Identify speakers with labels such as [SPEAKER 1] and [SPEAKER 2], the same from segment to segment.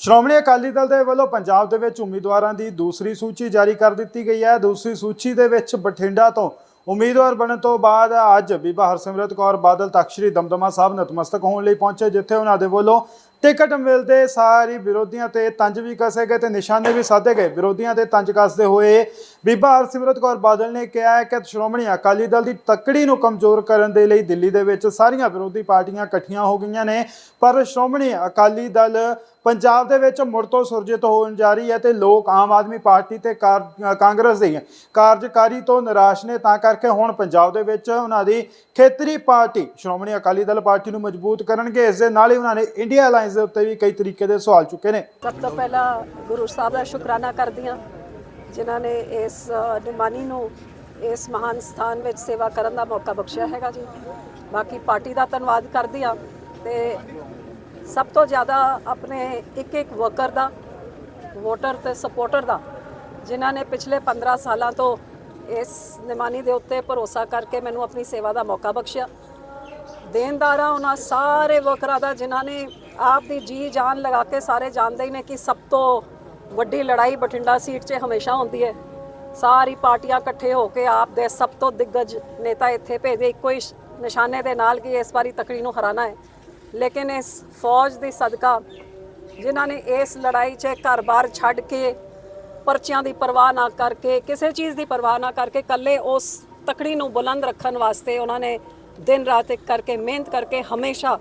[SPEAKER 1] ਸ਼੍ਰੋਮਣੀ ਅਕਾਲੀ ਦਲ ਦੇ ਵੱਲੋਂ ਪੰਜਾਬ ਦੇ ਵਿੱਚ ਉਮੀਦਵਾਰਾਂ ਦੀ ਦੂਸਰੀ ਸੂਚੀ ਜਾਰੀ ਕਰ ਦਿੱਤੀ ਗਈ ਹੈ। ਦੂਸਰੀ ਸੂਚੀ ਦੇ ਵਿੱਚ ਬਠਿੰਡਾ ਤੋਂ ਉਮੀਦਵਾਰ ਬਣਨ ਤੋਂ ਬਾਅਦ ਅੱਜ ਬੀਬਾ ਹਰਸਿਮਰਤ ਕੌਰ ਬਾਦਲ ਤਖਤ ਸ੍ਰੀ ਦਮਦਮਾ ਸਾਹਿਬ ਨਤਮਸਤਕ ਹੋਣ ਲਈ ਪਹੁੰਚੇ, ਜਿੱਥੇ ਉਹਨਾਂ ਦੇ ਵੱਲੋਂ ਟਿਕਟ ਮਿਲਦੇ ਸਾਰੀ ਵਿਰੋਧੀਆਂ ਤੇ ਤੰਜ ਵੀ ਕਸੇ ਗਏ ਤੇ ਨਿਸ਼ਾਨੇ ਵੀ ਸਾਧੇ ਗਏ। ਵਿਰੋਧੀਆਂ ਤੇ ਤੰਜ ਕੱਸਦੇ ਹੋਏ ਬੀਬਾ ਹਰਸਿਮਰਤ ਕੌਰ ਬਾਦਲ ਨੇ ਕਿਹਾ ਹੈ ਕਿ ਸ਼੍ਰੋਮਣੀ ਅਕਾਲੀ ਦਲ ਦੀ ਤੱਕੜੀ ਨੂੰ ਕਮਜ਼ੋਰ ਕਰਨ ਦੇ ਲਈ ਦਿੱਲੀ ਦੇ ਵਿੱਚ ਸਾਰੀਆਂ ਵਿਰੋਧੀ ਪਾਰਟੀਆਂ ਇਕੱਠੀਆਂ ਹੋ ਗਈਆਂ ਨੇ, ਪਰ ਸ਼੍ਰੋਮਣੀ ਅਕਾਲੀ ਦਲ ਪੰਜਾਬ ਦੇ ਵਿੱਚ ਮੁੜ ਤੋਂ ਸੁਰਜੀਤ ਹੋਣ ਜਾ ਰਹੀ ਹੈ ਤੇ ਲੋਕ ਆਮ ਆਦਮੀ ਪਾਰਟੀ ਤੇ ਕਾਰ- ਕਾਂਗਰਸ ਦੀ ਕਾਰਜਕਾਰੀ ਤੋਂ ਨਿਰਾਸ਼ ਨੇ ਤਾਂ ਕਰਕੇ ਹੁਣ ਪੰਜਾਬ ਦੇ ਵਿੱਚ ਉਹਨਾਂ ਦੀ ਖੇਤਰੀ ਪਾਰਟੀ ਸ਼੍ਰੋਮਣੀ ਅਕਾਲੀ ਦਲ ਪਾਰਟੀ ਨੂੰ ਮਜ਼ਬੂਤ ਕਰਨਗੇ। ਇਸ ਦੇ ਨਾਲ ਹੀ ਉਹਨਾਂ ਨੇ ਇੰਡੀਆ ਅਲਾਈਅੰਸ ਦੇ ਉੱਤੇ ਵੀ ਕਈ ਤਰੀਕੇ ਦੇ ਸਵਾਲ ਚੁੱਕੇ ਨੇ।
[SPEAKER 2] ਸਭ ਤੋਂ ਪਹਿਲਾਂ ਗੁਰੂ ਸਾਹਿਬ ਦਾ ਸ਼ੁਕਰਾਨਾ ਕਰਦੀ ਹਾਂ ਜਿਨ੍ਹਾਂ ਨੇ ਇਸ ਅ, ਨਿਮਾਨੀ ਨੂੰ ਇਸ ਮਹਾਨ ਸਥਾਨ ਵਿੱਚ ਸੇਵਾ ਕਰਨ ਦਾ ਮੌਕਾ ਬਖਸ਼ਿਆ ਹੈਗਾ ਜੀ। ਬਾਕੀ ਪਾਰਟੀ ਦਾ ਧੰਨਵਾਦ ਕਰਦੀ ਹਾਂ ਤੇ ਸਭ ਤੋਂ ਜ਼ਿਆਦਾ ਆਪਣੇ ਇੱਕ ਇੱਕ ਵਰਕਰ ਦਾ ਵੋਟਰ ਤੇ ਸਪੋਰਟਰ ਦਾ, ਜਿਨ੍ਹਾਂ ਨੇ ਪਿਛਲੇ 15 ਸਾਲਾਂ ਤੋਂ ਇਸ ਨਿਮਾਨੀ ਦੇ ਉੱਤੇ ਭਰੋਸਾ ਕਰਕੇ ਮੈਨੂੰ ਆਪਣੀ ਸੇਵਾ ਦਾ ਮੌਕਾ ਬਖਸ਼ਿਆ। ਦੇਣਦਾਰਾਂ, ਉਹਨਾਂ ਸਾਰੇ ਵਰਕਰਾਂ ਦਾ, ਜਿਨ੍ਹਾਂ ਨੇ ਆਪ ਦੀ ਜੀ ਜਾਨ ਲਗਾ ਕੇ ਸਾਰੇ ਜਾਣਦੇ ਹੀ ਨੇ ਕਿ ਸਭ ਤੋਂ ਵੱਡੀ ਲੜਾਈ ਬਠਿੰਡਾ ਸੀਟ 'ਚ ਹਮੇਸ਼ਾ ਹੁੰਦੀ ਹੈ। ਸਾਰੀ ਪਾਰਟੀਆਂ ਇਕੱਠੇ ਹੋ ਕੇ ਆਪ ਦੇ ਸਭ ਤੋਂ ਦਿੱਗਜ ਨੇਤਾ ਇੱਥੇ ਭੇਜਦੇ, ਇੱਕੋ ਹੀ ਨਿਸ਼ਾਨੇ ਦੇ ਨਾਲ ਕਿ ਇਸ ਵਾਰੀ ਤਕੜੀ ਨੂੰ ਹਰਾਣਾ ਹੈ। ਲੇਕਿਨ ਇਸ ਫੌਜ ਦੀ ਸਦਕਾ ਜਿਨ੍ਹਾਂ ਨੇ ਇਸ ਲੜਾਈ 'ਚ ਘਰ-ਬਾਰ ਛੱਡ ਕੇ ਪਰਚਿਆਂ ਦੀ ਪਰਵਾਹ ਨਾ ਕਰਕੇ, ਕਿਸੇ ਚੀਜ਼ ਦੀ ਪਰਵਾਹ ਨਾ ਕਰਕੇ ਕੱਲੇ ਉਸ ਤਕੜੀ ਨੂੰ ਬੁਲੰਦ ਰੱਖਣ ਵਾਸਤੇ ਉਹਨਾਂ ਨੇ ਦਿਨ ਰਾਤ ਇੱਕ ਕਰਕੇ ਮਿਹਨਤ ਕਰਕੇ ਹਮੇਸ਼ਾ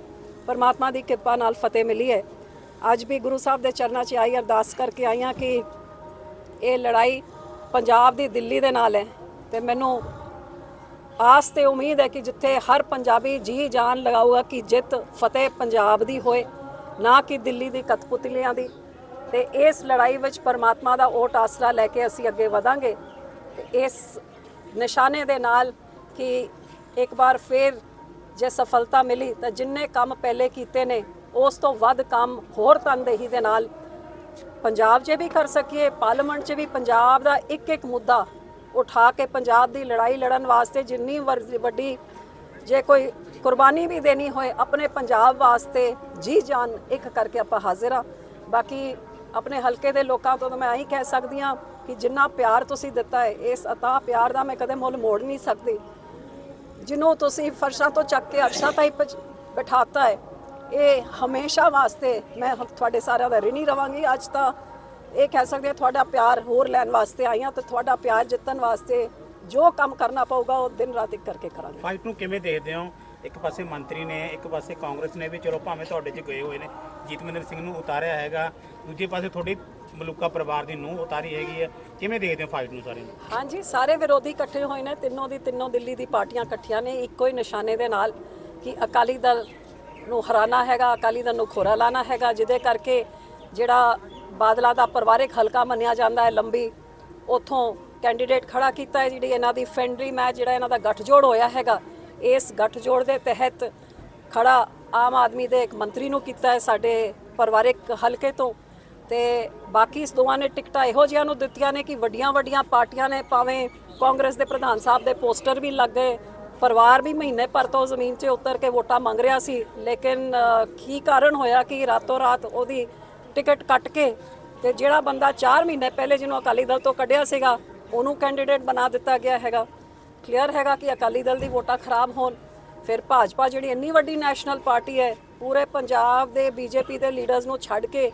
[SPEAKER 2] ਪਰਮਾਤਮਾ ਦੀ ਕਿਰਪਾ ਨਾਲ ਫਤਿਹ ਮਿਲੀ ਹੈ। ਅੱਜ ਵੀ ਗੁਰੂ ਸਾਹਿਬ ਦੇ ਚਰਨਾਂ 'ਚ ਆਈ ਅਰਦਾਸ ਕਰਕੇ ਆਈਆਂ ਕਿ ਇਹ ਲੜਾਈ ਪੰਜਾਬ ਦੀ ਦਿੱਲੀ ਦੇ ਨਾਲ ਹੈ ਤੇ ਮੈਨੂੰ ਆਸ ਤੇ ਉਮੀਦ ਹੈ ਕਿ ਜਿੱਥੇ ਹਰ ਪੰਜਾਬੀ ਜੀ ਜਾਨ ਲਗਾਊਗਾ ਕਿ ਜਿੱਤ ਫਤਿਹ ਪੰਜਾਬ ਦੀ ਹੋਏ, ਨਾ ਕਿ ਦਿੱਲੀ ਦੀ ਕਤਪੁਤਲੀਆਂ ਦੀ। ਤੇ ਇਸ ਲੜਾਈ ਵਿੱਚ ਪਰਮਾਤਮਾ ਦਾ ਓਟ ਆਸਰਾ ਲੈ ਕੇ ਅਸੀਂ ਅੱਗੇ ਵਧਾਂਗੇ। ਤੇ ਇਸ ਨਿਸ਼ਾਨੇ ਦੇ ਨਾਲ ਕਿ ਇੱਕ ਵਾਰ ਫੇਰ ਜੇ ਸਫਲਤਾ ਮਿਲੀ ਤਾਂ ਜਿੰਨੇ ਕੰਮ ਪਹਿਲੇ ਕੀਤੇ ਨੇ, ਉਸ ਤੋਂ ਵੱਧ ਕੰਮ ਹੋਰ ਤਨਦੇਹੀ ਦੇ ਨਾਲ ਪੰਜਾਬ 'ਚ ਵੀ ਕਰ ਸਕੀਏ, ਪਾਰਲੀਮੈਂਟ 'ਚ ਵੀ ਪੰਜਾਬ ਦਾ ਇੱਕ ਇੱਕ ਮੁੱਦਾ ਉਠਾ ਕੇ ਪੰਜਾਬ ਦੀ ਲੜਾਈ ਲੜਨ ਵਾਸਤੇ ਜਿੰਨੀ ਵਰ- ਵੱਡੀ ਜੇ ਕੋਈ ਕੁਰਬਾਨੀ ਵੀ ਦੇਣੀ ਹੋਏ, ਆਪਣੇ ਪੰਜਾਬ ਵਾਸਤੇ ਜੀ ਜਾਨ ਇੱਕ ਕਰਕੇ ਆਪਾਂ ਹਾਜ਼ਰ ਆ ਬਾਕੀ ਆਪਣੇ ਹਲਕੇ ਦੇ ਲੋਕਾਂ ਤੋਂ ਤਾਂ ਮੈਂ ਆਹੀ ਕਹਿ ਸਕਦੀ ਹਾਂ ਕਿ ਜਿੰਨਾ ਪਿਆਰ ਤੁਸੀਂ ਦਿੱਤਾ ਹੈ, ਇਸ ਅਤਾ ਪਿਆਰ ਦਾ ਮੈਂ ਕਦੇ ਮੁੱਲ ਮੋੜ ਨਹੀਂ ਸਕਦੀ। ਜਿਹਨੂੰ ਤੁਸੀਂ ਫਰਸ਼ਾਂ ਤੋਂ ਚੱਕ ਕੇ ਅਰਸ਼ਾਂ ਤਾਈਂ ਪਜ- ਬਿਠਾਤਾ ਹੈ, ਇਹ ਹਮੇਸ਼ਾ ਵਾਸਤੇ ਮੈਂ ਤੁਹਾਡੇ ਸਾਰਿਆਂ ਦਾ ਰਿਣੀ ਰਵਾਂਗੀ। ਅੱਜ ਤਾਂ ਇਹ ਕਹਿ ਸਕਦੇ ਹਾਂ ਤੁਹਾਡਾ ਪਿਆਰ ਹੋਰ ਲੈਣ ਵਾਸਤੇ ਆਈਆਂ ਤੇ ਤੁਹਾਡਾ ਪਿਆਰ ਜਿੱਤਣ ਵਾਸਤੇ ਜੋ ਕੰਮ ਕਰਨਾ ਪਊਗਾ ਉਹ ਦਿਨ ਰਾਤ ਇੱਕ ਕਰਕੇ ਕਰਾਂਗੇ।
[SPEAKER 3] ਫਾਈਟ ਨੂੰ ਕਿਵੇਂ ਦੇਖਦੇ ਹੋ? ਇੱਕ ਪਾਸੇ ਮੰਤਰੀ ਨੇ ਇੱਕ ਪਾਸੇ ਕਾਂਗਰਸ ਨੇ ਵੀ ਚਲੋ ਭਾਵੇਂ ਤੁਹਾਡੇ 'ਚ ਗਏ ਹੋਏ ਨੇ ਜੀਤਮਿੰਦਰ ਸਿੰਘ ਨੂੰ ਉਤਾਰਿਆ ਹੈਗਾ। ਦੂਜੇ ਪਾਸੇ ਤੁਹਾਡੀ ਮਲੂਕਾ ਪਰਿਵਾਰ ਦੀ ਨੂੰ ਉਤਾਰੀ ਹੈਗੀ ਹੈ ਕਿਵੇਂ ਦੇਖਦੇ ਹੋ ਫਾਈਟ ਨੂੰ ਸਾਰੇ ਨੂੰ?
[SPEAKER 2] ਹਾਂਜੀ ਸਾਰੇ ਵਿਰੋਧੀ ਇਕੱਠੇ ਹੋਏ ਨੇ ਤਿੰਨੋਂ ਦੀ ਤਿੰਨੋਂ ਦਿੱਲੀ ਦੀ ਪਾਰਟੀਆਂ ਇਕੱਠੀਆਂ ਨੇ। ਇੱਕੋ ਹੀ ਨਿਸ਼ਾਨੇ ਦੇ ਨਾਲ ਕਿ ਅਕਾਲੀ ਦਲ ਨੂੰ ਹਰਾਣਾ ਹੈਗਾ ਅਕਾਲੀ ਦਲ ਨੂੰ ਖੋਰਾ ਲਾਣਾ ਹੈਗਾ ਜਿਹਦੇ ਕਰਕੇ ਜਿਹੜਾ ਬਾਦਲਾ ਦਾ ਪਰਿਵਾਰਿਕ ਹਲਕਾ ਮੰਨਿਆ ਜਾਂਦਾ ਹੈ, ਲੰਬੀ ਉਥੋਂ ਕੈਂਡੀਡੇਟ ਖੜਾ ਕੀਤਾ ਹੈ ਜਿਹੜੀ ਇਹਨਾਂ ਦੀ ਫੈਂਡਰੀ ਮੈਚ ਜਿਹੜਾ ਇਹਨਾਂ ਦਾ ਗੱਠਜੋੜ ਹੋਇਆ ਹੈਗਾ, ਇਸ ਗੱਠਜੋੜ ਦੇ ਤਹਿਤ ਖੜਾ ਆਮ ਆਦਮੀ ਦੇ ਇੱਕ ਮੰਤਰੀ ਨੂੰ ਕੀਤਾ ਹੈ ਸਾਡੇ ਪਰਿਵਾਰਿਕ ਹਲਕੇ ਤੋਂ ਤੇ ਬਾਕੀ ਇਸ ਦੋਵਾਂ ਨੇ ਟਿਕਟਾਂ ਇਹੋ ਜਿਹੀਆਂ ਨੂੰ ਦਿੱਤੀਆਂ ਨੇ ਕਿ ਵੱਡੀਆਂ ਵੱਡੀਆਂ ਪਾਰਟੀਆਂ ਨੇ, ਭਾਵੇਂ ਕਾਂਗਰਸ ਦੇ ਪ੍ਰਧਾਨ ਸਾਹਿਬ ਦੇ ਪੋਸਟਰ ਵੀ ਲੱਗ ਗਏ, ਪਰਿਵਾਰ ਵੀ ਮਹੀਨੇ ਪਰ ਤੋਂ ਜ਼ਮੀਨ 'ਤੇ ਉਤਰ ਕੇ ਵੋਟਾਂ ਮੰਗ ਰਿਹਾ ਸੀ, ਲੇਕਿਨ ਕੀ ਕਾਰਨ ਹੋਇਆ, ਕਿ ਰਾਤੋਂ ਰਾਤ ਉਹਦੀ ਟਿਕਟ ਕੱਟ ਕੇ ਤੇ ਜਿਹੜਾ ਬੰਦਾ 4 ਮਹੀਨੇ ਪਹਿਲੇ ਜਿਹਨੂੰ ਅਕਾਲੀ ਦਲ ਤੋਂ ਕੱਢਿਆ ਸੀਗਾ, ਉਹਨੂੰ ਕੈਂਡੀਡੇਟ ਬਣਾ ਦਿੱਤਾ ਗਿਆ ਹੈਗਾ। ਕਲੀਅਰ ਹੈਗਾ ਕਿ ਅਕਾਲੀ ਦਲ ਦੀ ਵੋਟਾਂ ਖਰਾਬ ਹੋਣ। ਫਿਰ ਭਾਜਪਾ ਜਿਹੜੀ ਇੰਨੀ ਵੱਡੀ ਨੈਸ਼ਨਲ ਪਾਰਟੀ ਹੈ, ਪੂਰੇ ਪੰਜਾਬ ਦੇ ਬੀਜੇਪੀ ਦੇ ਲੀਡਰਸ ਨੂੰ ਛੱਡ ਕੇ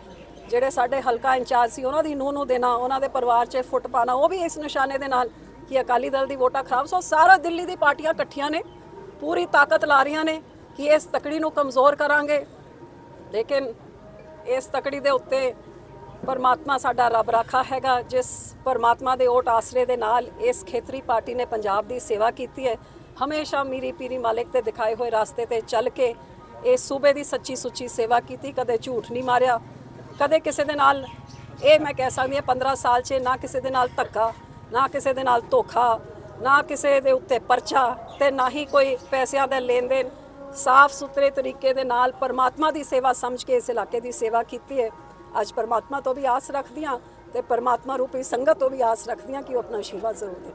[SPEAKER 2] ਜਿਹੜੇ ਸਾਡੇ ਹਲਕਾ ਇੰਚਾਰਜ ਸੀ, ਉਹਨਾਂ ਦੀ ਨੂੰਹ ਨੂੰ ਦੇਣਾ, ਉਹਨਾਂ ਦੇ ਪਰਿਵਾਰ 'ਚ ਫੁੱਟ ਪਾਣਾ ਉਹ ਵੀ ਇਸ ਨਿਸ਼ਾਨੇ ਦੇ ਨਾਲ ਕਿ ਅਕਾਲੀ ਦਲ ਦੀ ਵੋਟਾਂ ਖਰਾਬ। ਸੋ ਸਾਰਾ ਦਿੱਲੀ ਦੀ ਪਾਰਟੀਆਂ ਇਕੱਠੀਆਂ ਨੇ, ਪੂਰੀ ਤਾਕਤ ਲਾ ਰਹੀਆਂ ਨੇ ਕਿ ਇਸ ਤਕੜੀ ਨੂੰ ਕਮਜ਼ੋਰ ਕਰਾਂਗੇ। ਲੇਕਿਨ ਇਸ ਤਕੜੀ ਦੇ ਉੱਤੇ ਪਰਮਾਤਮਾ ਸਾਡਾ ਰੱਬ ਰਾਖਾ ਹੈਗਾ, ਜਿਸ ਪਰਮਾਤਮਾ ਦੇ ਓਟ ਆਸਰੇ ਦੇ ਨਾਲ ਇਸ ਖੇਤਰੀ ਪਾਰਟੀ ਨੇ ਪੰਜਾਬ ਦੀ ਸੇਵਾ ਕੀਤੀ ਹੈ। ਹਮੇਸ਼ਾ ਮੀਰੀ ਪੀਰੀ ਮਾਲਿਕ ਤੇ ਦਿਖਾਏ ਹੋਏ ਰਾਸਤੇ ਤੇ ਚੱਲ ਕੇ ਇਸ ਸੂਬੇ ਦੀ ਸੱਚੀ ਸੁੱਚੀ ਸੇਵਾ ਕੀਤੀ, ਕਦੇ ਝੂਠ ਨਹੀਂ ਮਾਰਿਆ, ਕਦੇ ਕਿਸੇ ਦੇ ਨਾਲ ਇਹ ਮੈਂ ਕਹਿ ਸਕਦੀ ਹਾਂ 15 ਸਾਲ 'ਚ ਨਾ ਕਿਸੇ ਦੇ ਨਾਲ ਧੱਕਾ, ਨਾ ਕਿਸੇ ਦੇ ਨਾਲ ਧੋਖਾ, ਨਾ ਕਿਸੇ ਦੇ ਉੱਤੇ ਪਰਚਾ ਤੇ ਨਾ ਹੀ ਕੋਈ ਪੈਸਿਆਂ ਦਾ ਲੈਣ ਦੇਣ ਸਾਫ਼ ਸੁਥਰੇ ਤਰੀਕੇ ਦੇ ਨਾਲ ਪਰਮਾਤਮਾ ਦੀ ਸੇਵਾ ਸਮਝ ਕੇ ਇਸ ਇਲਾਕੇ ਦੀ ਸੇਵਾ ਕੀਤੀ ਹੈ। ਅੱਜ ਪਰਮਾਤਮਾ ਤੋਂ ਵੀ ਆਸ ਰੱਖਦੀਆਂ ਤੇ ਪਰਮਾਤਮਾ ਰੂਪੀ ਸੰਗਤ ਤੋਂ ਵੀ ਆਸ ਰੱਖਦੀਆਂ ਕਿ ਉਹ ਆਪਣਾ ਆਸ਼ੀਰਵਾਦ ਜ਼ਰੂਰ ਦੇ